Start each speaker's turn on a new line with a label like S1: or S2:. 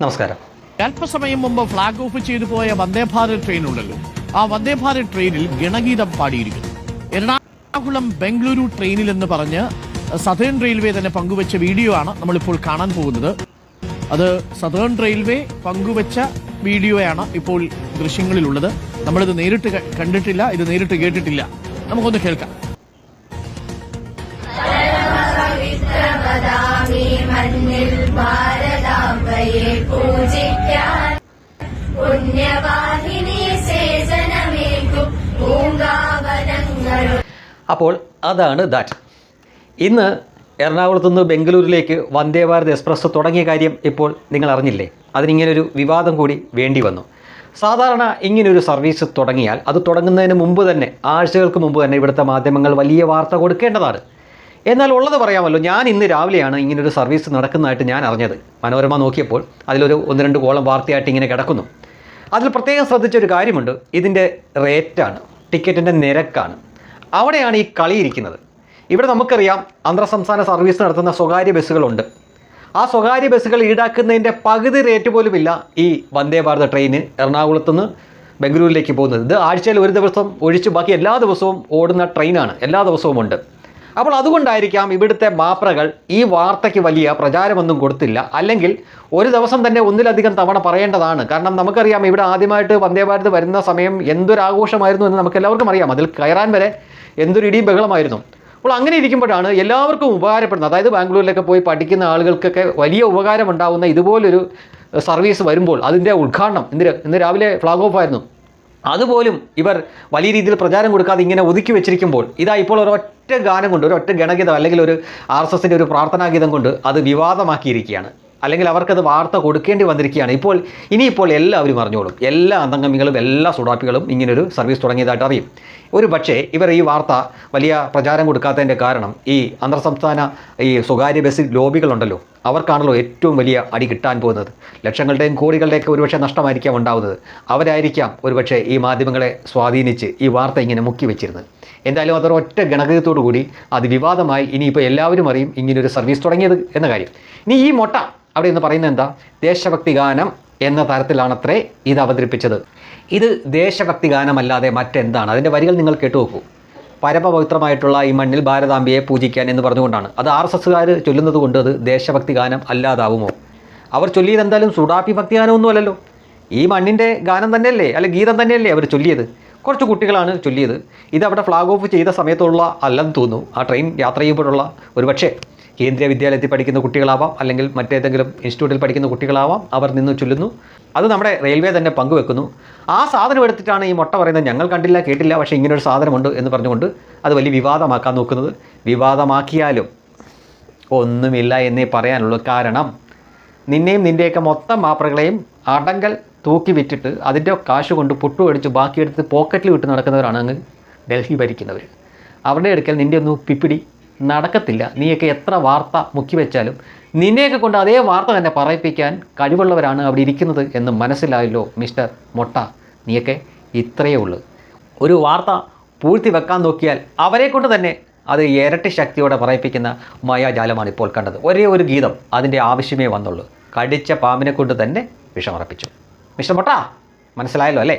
S1: നമസ്കാരം.
S2: അല്പസമയം മുമ്പ് ഫ്ളാഗ് ഓഫ് ചെയ്തു പോയ വന്ദേ ഭാരത് ട്രെയിൻ ഉണ്ടല്ലോ. ആ വന്ദേ ഭാരത് ട്രെയിനിൽ ഗണഗീതം പാടിയിരിക്കുന്നു. എറണാകുളം ബംഗളൂരു ട്രെയിനിൽ എന്ന് പറഞ്ഞ് സതേൺ റെയിൽവേ തന്നെ പങ്കുവച്ച വീഡിയോ ആണ് നമ്മളിപ്പോൾ കാണാൻ പോകുന്നത്. അത് സതേൺ റെയിൽവേ പങ്കുവച്ച വീഡിയോയാണ് ഇപ്പോൾ ദൃശ്യങ്ങളിലുള്ളത്. നമ്മളിത് നേരിട്ട് കണ്ടിട്ടില്ല ഇത് നേരിട്ട് കേട്ടിട്ടില്ല. നമുക്കൊന്ന് കേൾക്കാം.
S3: മണ്ണിൽ ഭാരതാംബയെ
S1: അപ്പോൾ അതാണ് ദാറ്റ്. ഇന്ന് എറണാകുളത്തു നിന്ന് ബംഗളൂരിലേക്ക് വന്ദേ ഭാരത് എക്സ്പ്രസ് തുടങ്ങിയ കാര്യം ഇപ്പോൾ നിങ്ങൾ അറിഞ്ഞില്ലേ? അതിനിങ്ങനൊരു വിവാദം കൂടി വേണ്ടി വന്നു. സാധാരണ ഇങ്ങനൊരു സർവീസ് തുടങ്ങിയാൽ അത് തുടങ്ങുന്നതിന് മുമ്പ് തന്നെ ആഴ്ചകൾക്ക് മുമ്പ് തന്നെ ഇവിടുത്തെ മാധ്യമങ്ങൾ വലിയ വാർത്ത കൊടുക്കേണ്ടതാണ്. എന്നാൽ ഉള്ളത് പറയാമല്ലോ ഞാൻ ഇന്ന് രാവിലെയാണ് ഇങ്ങനൊരു സർവീസ് നടക്കുന്നതായിട്ട് ഞാൻ അറിഞ്ഞത്. മനോരമ നോക്കിയപ്പോൾ അതിലൊരു ഒന്ന് രണ്ട് കോളം വാർത്തയായിട്ട് ഇങ്ങനെ കിടക്കുന്നു. അതിൽ പ്രത്യേകം ശ്രദ്ധിച്ചൊരു കാര്യമുണ്ട്. ഇതിന്റെ റേറ്റാണ് ടിക്കറ്റിന്റെ നിരക്കാണ്. അവിടെയാണ് ഈ കളിയിരിക്കുന്നത് ഇവിടെ നമുക്കറിയാം അന്തർ സംസ്ഥാന സർവീസ് നടത്തുന്ന സ്വകാര്യ ബസ്സുകളുണ്ട്. ആ സ്വകാര്യ ബസ്സുകൾ ഈടാക്കുന്നതിന്റെ പകുതി റേറ്റ് പോലുമില്ല ഈ വന്ദേ ഭാരത് ട്രെയിന് എറണാകുളത്ത് നിന്ന് ബംഗളൂരിലേക്ക് പോകുന്നത്. ഇത് ആഴ്ചയിൽ ഒരു ദിവസം ഒഴിച്ച് ബാക്കി എല്ലാ ദിവസവും ഓടുന്ന ട്രെയിനാണ്. എല്ലാ ദിവസവും ഉണ്ട്. അപ്പോൾ അതുകൊണ്ടായിരിക്കാം ഇവിടുത്തെ മാപ്രകൾ ഈ വാർത്തയ്ക്ക് വലിയ പ്രചാരമൊന്നും കൊടുത്തില്ല. അല്ലെങ്കിൽ ഒരു ദിവസം തന്നെ ഒന്നിലധികം തവണ പറയേണ്ടതാണ്. കാരണം നമുക്കറിയാം ഇവിടെ ആദ്യമായിട്ട് വന്ദേ ഭാരത് വരുന്ന സമയം എന്തൊരു ആഘോഷമായിരുന്നു എന്ന് നമുക്ക് എല്ലാവർക്കും അറിയാം. അതിൽ കയറാൻ വരെ എന്തൊരു ഇടിയും ബഹളമായിരുന്നു. അപ്പോൾ അങ്ങനെ ഇരിക്കുമ്പോഴാണ് എല്ലാവർക്കും ഉപകാരപ്പെടുന്നത്. അതായത് ബാംഗ്ലൂരിലൊക്കെ പോയി പഠിക്കുന്ന ആളുകൾക്കൊക്കെ വലിയ ഉപകാരം ഉണ്ടാകുന്ന ഇതുപോലൊരു സർവീസ് വരുമ്പോൾ അതിന്റെ ഉദ്ഘാടനം. ഇന്ന് ഇന്ന് രാവിലെ ഫ്ലാഗ് ഓഫ് ആയിരുന്നു. അതുപോലും ഇവർ വലിയ രീതിയിൽ പ്രചാരം കൊടുക്കാതെ ഇങ്ങനെ ഒതുക്കി വെച്ചിരിക്കുമ്പോൾ ഇതാ ഇപ്പോൾ ഒരൊറ്റ ഗാനം കൊണ്ട് ഒരൊറ്റ ഗണഗീതം അല്ലെങ്കിൽ ഒരു ആർ എസ് എസിന്റെ ഒരു പ്രാർത്ഥനാഗീതം കൊണ്ട് അത് വിവാദമാക്കിയിരിക്കുകയാണ്. അല്ലെങ്കിൽ അവർക്കത് വാർത്ത കൊടുക്കേണ്ടി വന്നിരിക്കുകയാണ്. ഇപ്പോൾ ഇനിയിപ്പോൾ എല്ലാവരും അറിഞ്ഞോളും. എല്ലാ അന്തംഗമികളും എല്ലാ സുഡാപ്പികളും ഇങ്ങനൊരു സർവീസ് തുടങ്ങിയതായിട്ട് അറിയും. ഒരു പക്ഷേ ഇവർ ഈ വാർത്ത വലിയ പ്രചാരം കൊടുക്കാത്തതിന്റെ കാരണം ഈ അന്തർ സംസ്ഥാന ഈ സ്വകാര്യ ബസ് ലോബികളുണ്ടല്ലോ അവർക്കാണല്ലോ ഏറ്റവും വലിയ അടി കിട്ടാൻ പോകുന്നത്. ലക്ഷങ്ങളുടെയും കോടികളുടെയൊക്കെ ഒരുപക്ഷെ നഷ്ടമായിരിക്കാം ഉണ്ടാവുന്നത്. അവരായിരിക്കാം ഒരുപക്ഷെ ഈ മാധ്യമങ്ങളെ സ്വാധീനിച്ച് ഈ വാർത്ത ഇങ്ങനെ മുക്കി വെച്ചിരുന്നത്. എന്തായാലും അതൊരു ഒറ്റ ഗണകത്തോടു കൂടി അത് വിവാദമായി ഇനിയിപ്പോൾ എല്ലാവരും അറിയും ഇങ്ങനൊരു സർവീസ് തുടങ്ങിയത് എന്ന കാര്യം. ഇനി ഈ മൊട്ട അവിടെ നിന്ന് പറയുന്നത് എന്താ? ദേശഭക്തി ഗാനം എന്ന തരത്തിലാണത്രേ ഇത് അവതരിപ്പിച്ചത്. ഇത് ദേശഭക്തി ഗാനമല്ലാതെ മറ്റെന്താണ്? അതിന്റെ വരികൾ നിങ്ങൾ കേട്ടു നോക്കൂ. പരമപവിത്രമായിട്ടുള്ള ഈ മണ്ണിൽ ഭാരതാംബിയെ പൂജിക്കാൻ എന്ന് പറഞ്ഞുകൊണ്ടാണ്. അത് ആർ എസ് എസ്സുകാർ ചൊല്ലുന്നത് കൊണ്ട് അത് ദേശഭക്തി ഗാനം അല്ലാതാവുമോ? അവർ ചൊല്ലിയത് എന്തായാലും സുഡാപ്പി ഭക്തി അല്ലല്ലോ. ഈ മണ്ണിന്റെ ഗാനം തന്നെയല്ലേ? അല്ലെ ഗീതം തന്നെയല്ലേ അവർ ചൊല്ലിയത്? കുറച്ച് കുട്ടികളാണ് ചൊല്ലിയത്. ഇത് അവിടെ ഫ്ലാഗ് ഓഫ് ചെയ്ത സമയത്തുള്ള അല്ലെന്ന് തോന്നുന്നു. ആ ട്രെയിൻ യാത്ര ചെയ്യുമ്പോഴുള്ള ഒരുപക്ഷേ കേന്ദ്രീയ വിദ്യാലയത്തിൽ പഠിക്കുന്ന കുട്ടികളാവാം അല്ലെങ്കിൽ മറ്റേതെങ്കിലും ഇൻസ്റ്റിറ്റ്യൂട്ടിൽ പഠിക്കുന്ന കുട്ടികളാവാം അവർ നിന്ന് ചൊല്ലുന്നു. അത് നമ്മുടെ റെയിൽവേ തന്നെ പങ്കുവെക്കുന്നു. ആ സാധനം എടുത്തിട്ടാണ് ഈ മുട്ട പറയുന്നത് ഞങ്ങൾ കണ്ടില്ല കേട്ടില്ല പക്ഷേ ഇങ്ങനൊരു സാധനമുണ്ട് എന്ന് പറഞ്ഞുകൊണ്ട് അത് വലിയ വിവാദമാക്കാൻ നോക്കുന്നത്. വിവാദമാക്കിയാലും ഒന്നുമില്ല എന്നേ പറയാനുള്ളൂ. കാരണം നിന്നെയും നിന്റെയൊക്കെ മൊത്തം മാപ്രകളെയും അടങ്കൽ തൂക്കി വിറ്റിട്ട് അതിന്റെ കാശ് കൊണ്ട് പുട്ടു അടിച്ച് ബാക്കിയെടുത്ത് പോക്കറ്റിൽ വിട്ട് നടക്കുന്നവരാണ് അങ്ങ് ഡൽഹി ഭരിക്കുന്നവർ അവരുടെ അടുക്കൽ നിന്റെ ഒന്ന് പിപ്പിടി നടക്കത്തില്ല. നീയൊക്കെ എത്ര വാർത്ത മുക്കി വെച്ചാലും നിന്നെയൊക്കെ കൊണ്ട് അതേ വാർത്ത തന്നെ പറയിപ്പിക്കാൻ കഴിവുള്ളവരാണ് അവിടെ ഇരിക്കുന്നത് എന്ന് മനസ്സിലായല്ലോ മിസ്റ്റർ മൊട്ട. നീയൊക്കെ ഇത്രയേ ഉള്ളൂ. ഒരു വാർത്ത പൂഴ്ത്തി വെക്കാൻ നോക്കിയാൽ അവരെ കൊണ്ട് തന്നെ അത് ഇരട്ടി ശക്തിയോടെ പറയിപ്പിക്കുന്ന മായാജാലമാണ് ഇപ്പോൾ കണ്ടത്. ഒരേ ഒരു ഗീതം അതിന്റെ ആവശ്യമേ വന്നുള്ളൂ. കടിച്ച പാമ്പിനെ കൊണ്ട് തന്നെ വിഷമറപ്പിച്ചു മിസ്റ്റർ മൊട്ട മനസ്സിലായല്ലോ അല്ലേ?